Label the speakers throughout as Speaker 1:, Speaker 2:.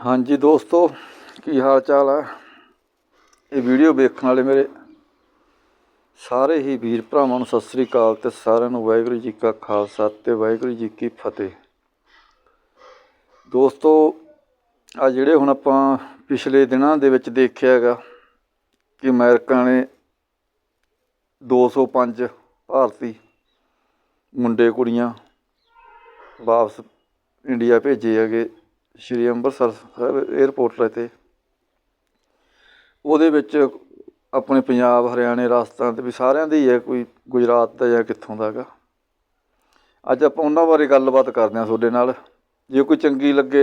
Speaker 1: ਹਾਂਜੀ ਦੋਸਤੋ, ਕੀ ਹਾਲ ਚਾਲ ਹੈ ਇਹ ਵੀਡੀਓ ਵੇਖਣ ਵਾਲੇ ਮੇਰੇ ਸਾਰੇ ਹੀ ਵੀਰ ਭਰਾਵਾਂ ਨੂੰ ਸਤਿ ਸ੍ਰੀ ਅਕਾਲ ਤੇ ਸਾਰਿਆਂ ਨੂੰ ਵਾਹਿਗੁਰੂ ਜੀ ਕਾ ਖਾਲਸਾ ਤੇ ਵਾਹਿਗੁਰੂ ਜੀ ਕੀ ਫਤਿਹ। ਦੋਸਤੋ, ਆ ਜਿਹੜੇ ਹੁਣ ਆਪਾਂ ਪਿਛਲੇ ਦਿਨਾਂ ਦੇ ਵਿੱਚ ਦੇਖਿਆ ਹੈਗਾ ਕਿ ਅਮਰੀਕਾ ਨੇ 205 ਭਾਰਤੀ ਮੁੰਡੇ ਕੁੜੀਆਂ ਵਾਪਸ ਇੰਡੀਆ ਭੇਜੇ ਹੈਗੇ ਸ਼੍ਰੀ ਅੰਮ੍ਰਿਤਸਰ ਸਾਹਿਬ 에ਅਰਪੋਰਟ ਤੇ। ਉਹਦੇ ਵਿੱਚ ਆਪਣੇ ਪੰਜਾਬ, ਹਰਿਆਣੇ, ਰਾਜਸਥਾਨ ਤੇ ਵੀ ਸਾਰਿਆਂ ਦੇ ਹੀ ਹੈ ਕੋਈ ਗੁਜਰਾਤ ਦਾ ਜਾਂ ਕਿੱਥੋਂ ਦਾ ਹੈਗਾ। ਅੱਜ ਆਪਾਂ ਉਹਨਾਂ ਬਾਰੇ ਗੱਲਬਾਤ ਕਰਦੇ ਹਾਂ ਤੁਹਾਡੇ ਨਾਲ। ਜੇ ਕੋਈ ਚੰਗੀ ਲੱਗੇ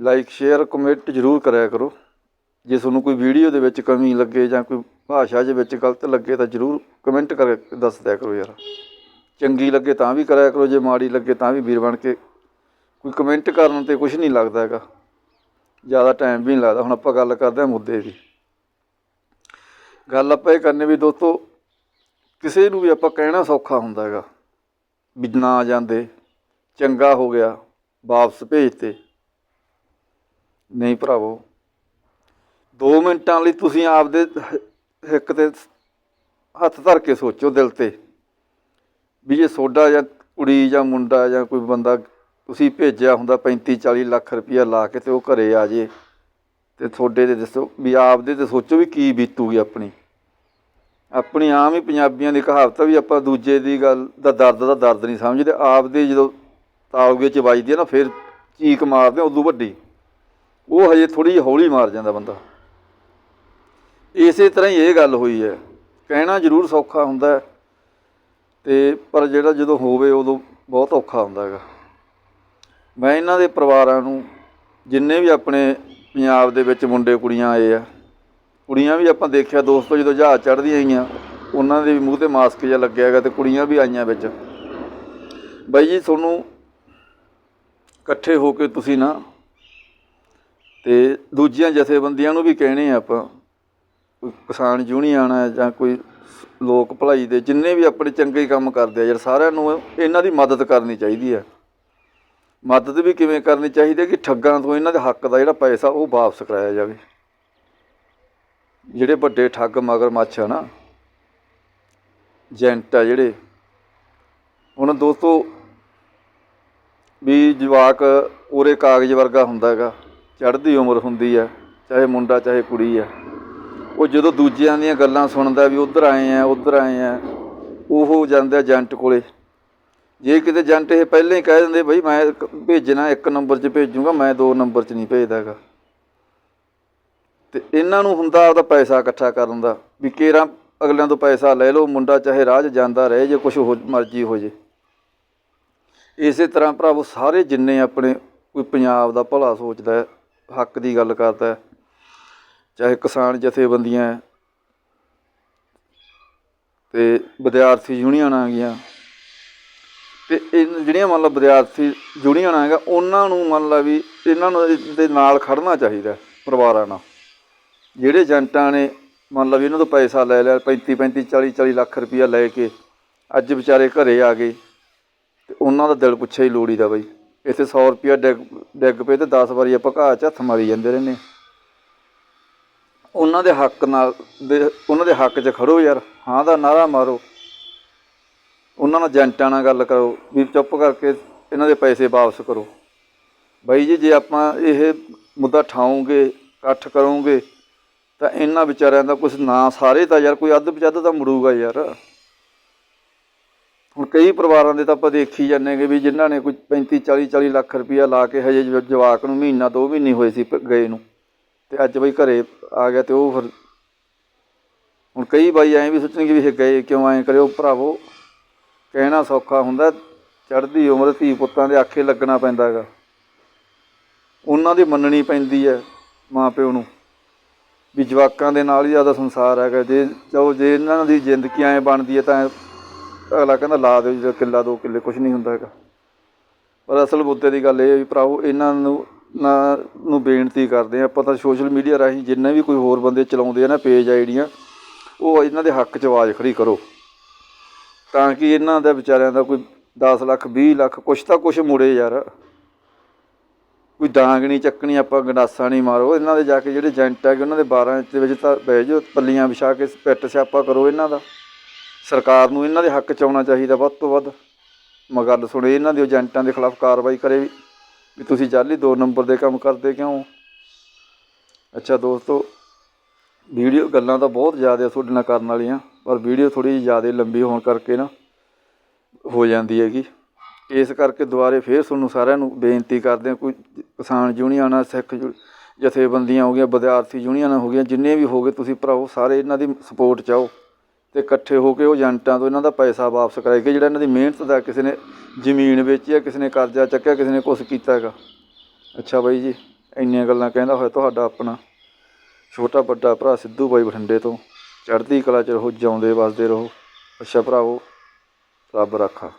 Speaker 1: ਲਾਈਕ ਸ਼ੇਅਰ ਕਮੈਂਟ ਜ਼ਰੂਰ ਕਰਿਆ ਕਰੋ। ਜੇ ਤੁਹਾਨੂੰ ਕੋਈ ਵੀਡੀਓ ਦੇ ਵਿੱਚ ਕਮੀ ਲੱਗੇ ਜਾਂ ਕੋਈ ਭਾਸ਼ਾ ਦੇ ਵਿੱਚ ਗਲਤ ਲੱਗੇ ਤਾਂ ਜ਼ਰੂਰ ਕਮੈਂਟ ਕਰਕੇ ਦੱਸ ਦਿਆ ਕਰੋ ਯਾਰ। ਚੰਗੀ ਲੱਗੇ ਤਾਂ ਵੀ ਕਰਿਆ ਕਰੋ, ਜੇ ਮਾੜੀ ਲੱਗੇ ਤਾਂ ਵੀ ਵੀਰ ਬਣ ਕੇ ਕੋਈ ਕਮੈਂਟ ਕਰਨ ਤੇ ਕੁਝ ਨਹੀਂ ਲੱਗਦਾ ਹੈਗਾ। ਜ਼ਿਆਦਾ ਟਾਈਮ ਵੀ ਨਹੀਂ ਲੱਗਦਾ। ਹੁਣ ਆਪਾਂ ਗੱਲ ਕਰਦੇ ਹਾਂ ਮੁੱਦੇ ਦੀ। ਗੱਲ ਆਪਾਂ ਇਹ ਕਰਨੀ ਵੀ ਦੋਸਤੋ, ਕਿਸੇ ਨੂੰ ਵੀ ਆਪਾਂ ਕਹਿਣਾ ਸੌਖਾ ਹੁੰਦਾ ਹੈਗਾ। ਵੀ ਨਾ ਜਾਂਦੇ, ਚੰਗਾ ਹੋ ਗਿਆ, ਵਾਪਸ ਭੇਜਤੇ। ਨਹੀਂ ਭਰਾਵੋ 2 ਮਿੰਟਾਂ ਲਈ ਤੁਸੀਂ ਆਪਦੇ ਇੱਕ ਤੇ ਹੱਥ ਧਰ ਕੇ ਸੋਚੋ ਦਿਲ ਤੇ। ਵੀ ਜੇ ਸੋਡਾ ਜਾਂ ਕੁੜੀ ਜਾਂ ਮੁੰਡਾ ਜਾਂ ਕੋਈ ਬੰਦਾ ਤੁਸੀਂ ਭੇਜਿਆ ਹੁੰਦਾ 35 40 ਲੱਖ ਰੁਪਇਆ ਲਾ ਕੇ ਤੇ ਉਹ ਘਰੇ ਆ ਜੇ। ਤੇ ਤੁਹਾਡੇ ਤੇ ਦੱਸੋ ਵੀ ਆਪਦੇ ਤੇ ਸੋਚੋ ਵੀ ਕੀ ਬੀਤੂਗੀ ਆਪਣੀ। ਆਪਣੀ ਆਮ ਹੀ ਪੰਜਾਬੀਆਂ ਦੀ ਕਹਾਵਤ ਵੀ ਆਪਾਂ ਦੂਜੇ ਦੀ ਗੱਲ ਦਾ ਦਰਦ ਦਾ ਦਰਦ ਨਹੀਂ ਸਮਝਦੇ। ਆਪਦੇ ਜਦੋਂ ਤਾਲੂਗੇ ਚ ਵੱਜਦੀ ਹੈ ਨਾ, ਫਿਰ ਚੀਕ ਮਾਰਦੇ ਆ, ਉਦੋਂ ਵੱਡੀ। ਉਹ ਹਜੇ ਥੋੜੀ ਜਿਹੀ ਹੌਲੀ ਮਾਰ ਜਾਂਦਾ ਬੰਦਾ। ਇਸੇ ਤਰ੍ਹਾਂ ਹੀ ਇਹ ਗੱਲ ਹੋਈ ਹੈ। ਕਹਿਣਾ ਜ਼ਰੂਰ ਸੌਖਾ ਹੁੰਦਾ ਹੈ। ਤੇ ਪਰ ਜਿਹੜਾ ਜਦੋਂ ਹੋਵੇ ਉਦੋਂ ਬਹੁਤ ਔਖਾ ਹੁੰਦਾ ਹੈਗਾ। ਮੈਂ ਇਹਨਾਂ ਦੇ ਪਰਿਵਾਰਾਂ ਨੂੰ ਜਿੰਨੇ ਵੀ ਆਪਣੇ ਪੰਜਾਬ ਦੇ ਵਿੱਚ ਮੁੰਡੇ ਕੁੜੀਆਂ ਆਏ ਆ, ਕੁੜੀਆਂ ਵੀ ਆਪਾਂ ਦੇਖਿਆ ਦੋਸਤੋ ਜਦੋਂ ਜਹਾਜ਼ ਚੜ੍ਹਦੀਆਂ ਆਈਆਂ, ਉਹਨਾਂ ਦੇ ਵੀ ਮੂੰਹ ਤੇ ਮਾਸਕ ਜਿਹਾ ਲੱਗਿਆ ਹੈਗਾ ਤੇ ਕੁੜੀਆਂ ਵੀ ਆਈਆਂ ਵਿੱਚ। ਬਾਈ ਜੀ, ਤੁਹਾਨੂੰ ਇਕੱਠੇ ਹੋ ਕੇ ਤੁਸੀਂ ਨਾ ਤੇ ਦੂਜੀਆਂ ਜਥੇਬੰਦੀਆਂ ਨੂੰ ਵੀ ਕਹਿਣੇ ਆ ਆਪਾਂ ਕਿਸਾਨ ਯੂਨੀਅਨ ਹੈ ਜਾਂ ਕੋਈ ਲੋਕ ਭਲਾਈ ਦੇ, ਜਿੰਨੇ ਵੀ ਆਪਣੇ ਚੰਗੇ ਕੰਮ ਕਰਦੇ ਆ, ਯਾਰ ਸਾਰਿਆਂ ਨੂੰ ਇਹਨਾਂ ਦੀ ਮਦਦ ਕਰਨੀ ਚਾਹੀਦੀ ਹੈ ਮਦਦ ਵੀ ਕਿਵੇਂ ਕਰਨੀ ਚਾਹੀਦੀ ਹੈ ਕਿ ਠੱਗਾਂ ਤੋਂ ਇਹਨਾਂ ਦੇ ਹੱਕ ਦਾ ਜਿਹੜਾ ਪੈਸਾ ਉਹ ਵਾਪਸ ਕਰਾਇਆ ਜਾਵੇ? ਜਿਹੜੇ ਵੱਡੇ ਠੱਗ ਮਗਰਮੱਛ ਆ ਨਾ ਜੈਂਟ ਆ ਜਿਹੜੇ ਹੁਣ ਦੋਸਤੋ ਵੀ ਜਵਾਕ ਉਰੇ ਕਾਗਜ਼ ਵਰਗਾ ਹੁੰਦਾ ਹੈਗਾ, ਚੜ੍ਹਦੀ ਉਮਰ ਹੁੰਦੀ ਆ, ਚਾਹੇ ਮੁੰਡਾ ਚਾਹੇ ਕੁੜੀ ਆ, ਉਹ ਜਦੋਂ ਦੂਜਿਆਂ ਦੀਆਂ ਗੱਲਾਂ ਸੁਣਦਾ ਵੀ ਉਧਰ ਆਏ ਆ, ਉਧਰ ਆਏ ਆ, ਉਹ ਜਾਂਦਾ ਏਜੰਟ ਕੋਲੇ। ਜੇ ਕਿਤੇ ਜੰਟ ਇਹ ਪਹਿਲਾਂ ਹੀ ਕਹਿ ਦਿੰਦੇ ਬਈ ਮੈਂ ਭੇਜਣਾ ਇੱਕ ਨੰਬਰ 'ਚ ਭੇਜੂਗਾ ਮੈਂ ਦੋ ਨੰਬਰ 'ਚ ਨਹੀਂ ਭੇਜਦਾ ਹੈਗਾ ਤੇ ਇਹਨਾਂ ਨੂੰ ਹੁੰਦਾ ਉਹਦਾ ਪੈਸਾ ਇਕੱਠਾ ਕਰਨ ਦਾ ਵੀ ਕੇਰਾਂ ਅਗਲਿਆਂ ਤੋਂ ਪੈਸਾ ਲੈ ਲਓ ਮੁੰਡਾ ਚਾਹੇ ਰਾਹ 'ਚ ਜਾਂਦਾ ਰਹੇ ਜੇ ਕੁਝ ਹੋ ਮਰਜ਼ੀ ਹੋ ਜੇ। ਇਸੇ ਤਰ੍ਹਾਂ ਭਰਾਵੋ ਸਾਰੇ ਜਿੰਨੇ ਆਪਣੇ ਕੋਈ ਪੰਜਾਬ ਦਾ ਭਲਾ ਸੋਚਦਾ ਹੱਕ ਦੀ ਗੱਲ ਕਰਦਾ ਚਾਹੇ ਕਿਸਾਨ ਜਥੇਬੰਦੀਆਂ ਹੈ, ਤੇ ਵਿਦਿਆਰਥੀ ਯੂਨੀਅਨ ਆ ਗਈਆਂ ਤੇ ਇਹ ਜਿਹੜੀਆਂ ਮੰਨ ਲਓ ਵਿਦਿਆਰਥੀ ਯੂਨੀਅਨ ਹੈਗਾ, ਉਹਨਾਂ ਨੂੰ ਮੰਨ ਲਾ ਵੀ ਇਹਨਾਂ ਨੂੰ ਦੇ ਨਾਲ ਖੜਨਾ ਚਾਹੀਦਾ ਪਰਿਵਾਰਾਂ ਨਾਲ। ਜਿਹੜੇ ਏਜੰਟਾਂ ਨੇ ਮੰਨ ਲਾ ਵੀ ਇਹਨਾਂ ਤੋਂ ਪੈਸਾ ਲੈ ਲਿਆ 35 35 40 40 ਲੱਖ ਰੁਪਇਆ ਲੈ ਕੇ ਅੱਜ ਵਿਚਾਰੇ ਘਰੇ ਆ ਗਏ, ਤੇ ਉਹਨਾਂ ਦਾ ਦਿਲ ਪੁੱਛਿਆ ਹੀ ਲੋੜੀ ਦਾ ਬਈ, ਇੱਥੇ 100 ਰੁਪਇਆ ਡਿੱਗ ਡਿੱਗ ਪਏ ਤੇ 10 ਵਾਰੀ ਆਪਾਂ ਘਾਹ 'ਚ ਹੱਥ ਮਾਰੀ ਜਾਂਦੇ ਰਹਿੰਦੇ ਉਹਨਾਂ ਦੇ ਹੱਕ ਨਾਲ ਦੇ, ਉਹਨਾਂ ਦੇ ਹੱਕ 'ਚ ਖੜੋ ਯਾਰ, ਹਾਂ ਦਾ ਨਾਰਾ ਮਾਰੋ। ਉਹਨਾਂ ਨਾਲ ਏਜੰਟਾਂ ਨਾਲ ਗੱਲ ਕਰੋ, ਵੀ ਚੁੱਪ ਕਰਕੇ ਇਹਨਾਂ ਦੇ ਪੈਸੇ ਵਾਪਸ ਕਰੋ। ਬਾਈ ਜੀ, ਜੇ ਆਪਾਂ ਇਹ ਮੁੱਦਾ ਠਾਉਂਗੇ, ਇਕੱਠ ਕਰੋਗੇ, ਤਾਂ ਇਹਨਾਂ ਵਿਚਾਰਿਆਂ ਦਾ ਕੁਝ ਨਾ ਸਾਰੇ ਤਾਂ ਯਾਰ ਕੋਈ ਅੱਧ ਪਚੱਧ ਤਾਂ ਮੁੜੂਗਾ ਯਾਰ। ਹੁਣ ਕਈ ਪਰਿਵਾਰਾਂ ਦੇ ਤਾਂ ਆਪਾਂ ਦੇਖੀ ਜਾਂਦੇਗੇ ਵੀ ਜਿਨ੍ਹਾਂ ਨੇ ਕੋਈ 35 40 40 ਲੱਖ ਰੁਪਇਆ ਲਾ ਕੇ ਹਜੇ ਜਵਾਕ ਨੂੰ ਮਹੀਨਾ, ਦੋ ਮਹੀਨੇ ਹੋਏ ਸੀ ਪ- ਗਏ ਨੂੰ। ਤੇ ਅੱਜ ਬਈ ਘਰੇ ਆ ਗਿਆ ਤੇ ਉਹ ਫਿਰ ਹੁਣ ਕਈ ਬਾਈ ਐਂ ਵੀ ਸੋਚਣਗੇ ਵੀ ਇਹ ਗਏ ਕਿਉਂ, ਐਂ ਕਰਿਓ ਭਰਾਵੋ। ਕਹਿਣਾ ਸੌਖਾ ਹੁੰਦਾ, ਚੜ੍ਹਦੀ ਉਮਰ ਧੀ ਪੁੱਤਾਂ ਦੇ ਆਖੇ ਲੱਗਣਾ ਪੈਂਦਾ ਹੈਗਾ ਉਹਨਾਂ ਦੀ ਮੰਨਣੀ ਪੈਂਦੀ ਹੈ ਮਾਂ ਪਿਓ ਨੂੰ। ਵੀ ਜਵਾਕਾਂ ਦੇ ਨਾਲ ਹੀ ਜ਼ਿਆਦਾ ਸੰਸਾਰ ਹੈਗਾ, ਜੇ ਚਲੋ ਜੇ ਇਹਨਾਂ ਦੀ ਜ਼ਿੰਦਗੀ ਐਂ ਬਣਦੀ ਹੈ ਤਾਂ ਅਗਲਾ ਕਹਿੰਦਾ, ਲਾ ਦਿਓ ਜਿਹੜਾ ਕਿੱਲਾ, ਦੋ ਕਿੱਲੇ ਕੁਝ ਨਹੀਂ ਹੁੰਦਾ ਹੈਗਾ। ਪਰ ਅਸਲ ਮੁੱਦੇ ਦੀ ਗੱਲ ਇਹ ਹੈ ਵੀ ਭਰਾਵੋ, ਇਹਨਾਂ ਨੂੰ, ਨਾ, ਨੂੰ ਬੇਨਤੀ ਕਰਦੇ ਆ, ਆਪਾਂ ਤਾਂ ਸੋਸ਼ਲ ਮੀਡੀਆ ਰਾਹੀਂ ਜਿੰਨੇ ਵੀ ਕੋਈ ਹੋਰ ਬੰਦੇ ਚਲਾਉਂਦੇ ਆ ਨਾ, ਪੇਜ ਆਈਡੀਆਂ, ਉਹ ਇਹਨਾਂ ਦੇ ਹੱਕ 'ਚ ਆਵਾਜ਼ ਖੜੀ ਕਰੋ। ਤਾਂ ਕਿ ਇਹਨਾਂ ਦਾ ਵਿਚਾਰਿਆਂ ਦਾ ਕੋਈ 10 ਲੱਖ 20 ਲੱਖ, ਕੁਛ ਤਾਂ ਕੁਛ ਮੁੜੇ ਯਾਰ। ਕੋਈ ਡਾਂਗ ਨਹੀਂ ਚੱਕਣੀ ਆਪਾਂ ਗੰਡਾਸਾ ਨਹੀਂ ਮਾਰੋ। ਇਹਨਾਂ ਦੇ ਜਾ ਕੇ ਜਿਹੜੇ ਏਜੰਟ ਹੈਗੇ, ਉਹਨਾਂ ਦੇ 12 ਇੰਚ ਦੇ ਵਿੱਚ ਤਾਂ ਬਹਿ ਜਾਓ, ਪੱਲੀਆਂ ਵਿਛਾ ਕੇ ਪਿੱਟ ਸਿਆਪਾ ਕਰੋ ਇਹਨਾਂ ਦਾ। ਸਰਕਾਰ ਨੂੰ ਇਹਨਾਂ ਦੇ ਹੱਕ ਚ ਆਉਣਾ ਚਾਹੀਦਾ ਵੱਧ ਤੋਂ ਵੱਧ। ਮੈਂ ਗੱਲ ਸੁਣੇ, ਇਹਨਾਂ ਦੇ ਏਜੰਟਾਂ ਦੇ ਖਿਲਾਫ ਕਾਰਵਾਈ ਕਰੇ ਵੀ ਵੀ ਤੁਸੀਂ ਜਾਲੀ ਦੋ ਨੰਬਰ ਦੇ ਕੰਮ ਕਰਦੇ ਕਿਉਂ? ਅੱਛਾ ਦੋਸਤੋ, ਵੀਡੀਓ ਗੱਲਾਂ ਤਾਂ ਬਹੁਤ ਜ਼ਿਆਦਾ ਤੁਹਾਡੇ ਨਾਲ ਕਰਨ ਵਾਲੀਆਂ। ਪਰ ਵੀਡੀਓ ਥੋੜੀ ਜ਼ਿਆਦਾ ਲੰਬੀ ਹੋਣ ਕਰਕੇ ਨਾ ਹੋ ਜਾਂਦੀ ਹੈਗੀ। ਇਸ ਕਰਕੇ ਦੁਬਾਰੇ ਫੇਰ ਤੁਹਾਨੂੰ ਸਾਰਿਆਂ ਨੂੰ ਬੇਨਤੀ ਕਰਦੇ ਹਾਂ, ਕੋਈ ਕਿਸਾਨ ਯੂਨੀਅਨਾਂ ਸਿੱਖ ਯੂ- ਜਥੇਬੰਦੀਆਂ ਹੋ ਗਈਆਂ, ਵਿਦਿਆਰਥੀ ਯੂਨੀਅਨਾਂ ਹੋ ਗਈਆਂ, ਜਿੰਨੇ ਵੀ ਹੋਗੇ ਤੁਸੀਂ ਭਰਾਓ ਸਾਰੇ ਇਹਨਾਂ ਦੀ ਸਪੋਰਟ ਚਾਹੋ ਤੇ ਇਕੱਠੇ ਹੋ ਕੇ ਉਹ ਏਜੰਟਾਂ ਤੋਂ ਇਹਨਾਂ ਦਾ ਪੈਸਾ ਵਾਪਸ ਕਰਾਏ ਕਿ ਜਿਹੜਾ ਇਹਨਾਂ ਦੀ ਮਿਹਨਤ ਦਾ ਕਿਸੇ ਨੇ ਜ਼ਮੀਨ ਵੇਚੀ ਹੈ ਕਿਸੇ ਨੇ ਕਰਜ਼ਾ ਚੱਕਿਆ, ਕਿਸੇ ਨੇ ਕੁਛ ਕੀਤਾ ਹੈਗਾ। ਅੱਛਾ ਬਾਈ ਜੀ, ਇੰਨੀਆਂ ਗੱਲਾਂ ਕਹਿੰਦਾ ਹੋਇਆ ਤੁਹਾਡਾ ਆਪਣਾ ਛੋਟਾ ਵੱਡਾ ਭਰਾ ਸਿੱਧੂ ਬਾਈ ਬਠਿੰਡੇ ਤੋਂ। ਚੜ੍ਹਦੀ ਕਲਾ ਚ ਰਹੋ ਜਿਉਂਦੇ ਵੱਸਦੇ ਰਹੋ। ਅੱਛਾ ਭਰਾਵੋ ਰੱਬ ਰੱਖਾ।